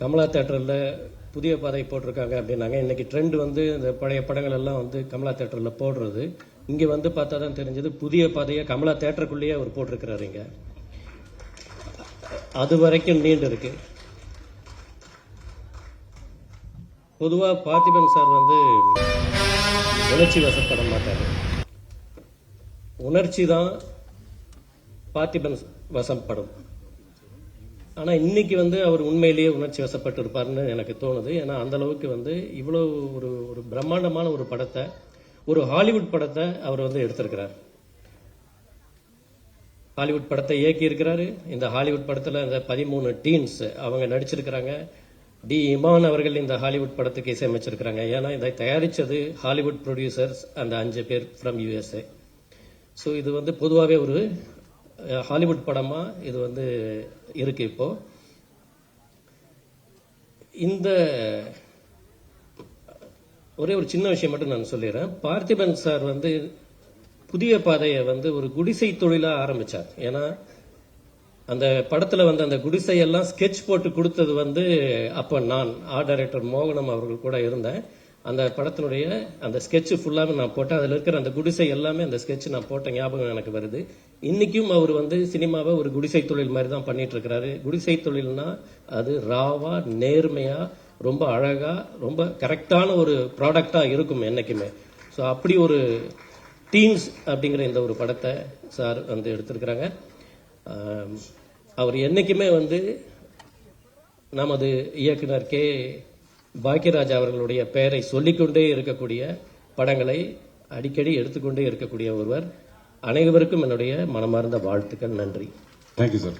கமலா தேட்டரில் புதிய பாதை போட்டிருக்காங்க அப்படின்னாங்க. இன்னைக்கு ட்ரெண்ட் வந்து இந்த பழைய படங்கள் எல்லாம் வந்து கமலா தேட்டரில் போடுறது. இங்கே வந்து பார்த்தா தான் தெரிஞ்சது புதிய பாதையை கமலா தேட்டருக்குள்ளேயே அவர் போட்டிருக்கிறாரு இங்க. அது வரைக்கும் நீண்டு இருக்கு. பொதுவாக பார்த்திபன் சார் வந்து உணர்ச்சி வசப்பட மாட்டார். உணர்ச்சி தான் பார்த்திபன் வசப்படும். ஆனால் இன்னைக்கு வந்து அவர் உண்மையிலேயே உணர்ச்சி வசப்பட்டு இருப்பார்னு எனக்கு தோணுது. ஏன்னா அந்த அளவுக்கு வந்து இவ்வளோ ஒரு ஒரு பிரம்மாண்டமான ஒரு படத்தை ஒரு ஹாலிவுட் படத்தை அவர் வந்து எடுத்திருக்கிறார். ஹாலிவுட் படத்தை இயக்கி இருக்கிறாரு இந்த ஹாலிவுட் படத்தில் இந்த பதிமூணு டீன்ஸ் அவங்க நடிச்சிருக்கிறாங்க. டி இமான் அவர்கள் இந்த ஹாலிவுட் படத்துக்கு இசையமைச்சிருக்கிறாங்க. ஏன்னா இதை தயாரித்தது ஹாலிவுட் ப்ரொடியூசர்ஸ் அந்த அஞ்சு பேர் ஃப்ரம் யூஎஸ்ஏ ஸோ இது வந்து பொதுவாகவே ஒரு ஹாலிவுட் படமாக இது வந்து இருக்கு இப்போ. இந்த ஒரே ஒரு சின்ன விஷயம் மட்டும் நான் சொல்லிடுறேன். பார்த்திபன் சார் வந்து புதிய பாதையை வந்து ஒரு குடிசை தொழிலாக ஆரம்பிச்சார். ஏன்னா அந்த படத்தில் வந்து அந்த குடிசை எல்லாம் ஸ்கெட்ச் போட்டு கொடுத்தது வந்து அப்போ நான் ஆர்ட் டைரக்டர் மோகனம் அவர்கள் கூட இருந்தேன். அந்த படத்தினுடைய அந்த ஸ்கெட்ச் ஃபுல்லாகவே நான் போட்டேன். அதில் இருக்கிற அந்த குடிசை எல்லாமே அந்த ஸ்கெட்ச் நான் போட்ட ஞாபகம் எனக்கு வருது. இன்றைக்கும் அவர் வந்து சினிமாவை ஒரு குடிசை தொழில் மாதிரி தான் பண்ணிகிட்ருக்கிறாரு குடிசை தொழில்னா அது ராவாக நேர்மையாக ரொம்ப அழகாக ரொம்ப கரெக்டான ஒரு ப்ராடக்டாக இருக்கும் என்னைக்குமே. ஸோ அப்படி ஒரு டீம்ஸ் அப்படிங்கிற இந்த ஒரு படத்தை சார் வந்து எடுத்திருக்கிறாங்க. அவர் என்னைக்குமே வந்து நமது இயக்குனர் கே பாக்கியராஜ் அவர்களுடைய பெயரை சொல்லிக்கொண்டே இருக்கக்கூடிய படங்களை அடிக்கடி எடுத்துக்கொண்டே இருக்கக்கூடிய ஒருவர். அனைவருக்கும் என்னுடைய மனமார்ந்த வாழ்த்துக்கள். நன்றி. Thank you sir